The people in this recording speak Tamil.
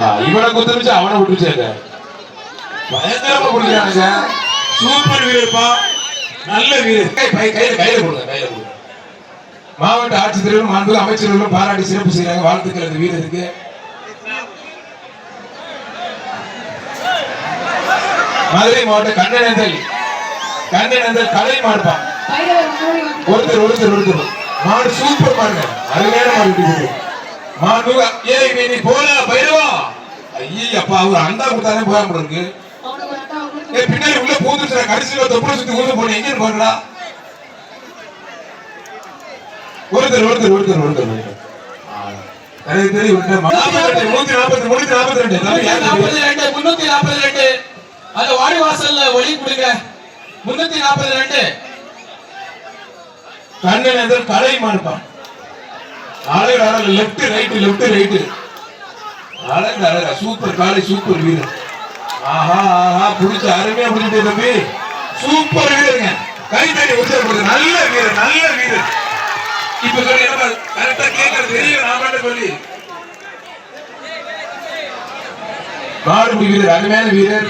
இவனை குத்துருச்சு அவனை விட்டுருச்சாங்க பயங்கரமா குடிக்கிறானுங்க சூப்பர் வீரர்ப்பா நல்ல வீரர். கையில கையில கொடுங்க கையில கொடுங்க. மாவட்ட ஆட்சித்தலைவரும் மாண்புமிகு அமைச்சர்களும் பாராட்டி சிறப்பு செய்யறாங்க வாழ்த்துக்கள் அந்த வீரருக்கு. மதுரை மாவட்ட கண்ணனந்தல் கண்ணனந்தல் கலை மாடுப்பான் ஒருத்தர் ஒருத்தர் ஒருத்தர். மாடு சூப்பர் மாடுங்க. அருமையான மாடு ஏய் நீ நீ போல பைரவா. ஐயே அப்பா அவர் அண்டா கொடுத்தானே போகாம இருக்கு ஏ பின்னாடி உள்ள பூந்துச்சு கடைசியில தொப்புல சுத்தி ஊந்து போன எங்க போறா ஒருத்தர் ஒருத்தர் ஒருத்தர் ஒருத்தர் எனக்கு தெரியும் நூத்தி நாற்பத்தி நூத்தி நாற்பத்தி ரெண்டு தம்பி, யார் தம்பி? நாற்பது ரெண்டு முன்னூத்தி நாற்பது ரெண்டு அந்த வாடி வாசல்ல ஒளி கொடுங்க. முன்னூத்தி நாற்பது ரெண்டு கண்ணன் எதிர் கலை மாடுப்பான் அழகு அழகு லெப்ட் ரைட் லெப்ட் ரைட் அழகு அழகா சூப்பர் காலை சூப்பர் வீரர். ஆஹா ஆஹா புடிச்ச அருமையா தம்பி. சூப்பர் வீரருங்க. கை தட்டி உற்சாகப்படுது நல்ல வீரர் நல்ல வீரர். இப்ப சொல்லி என்ன கரெக்டா கேட்கறது சொல்லி. வீரர் அருமையான வீரர்.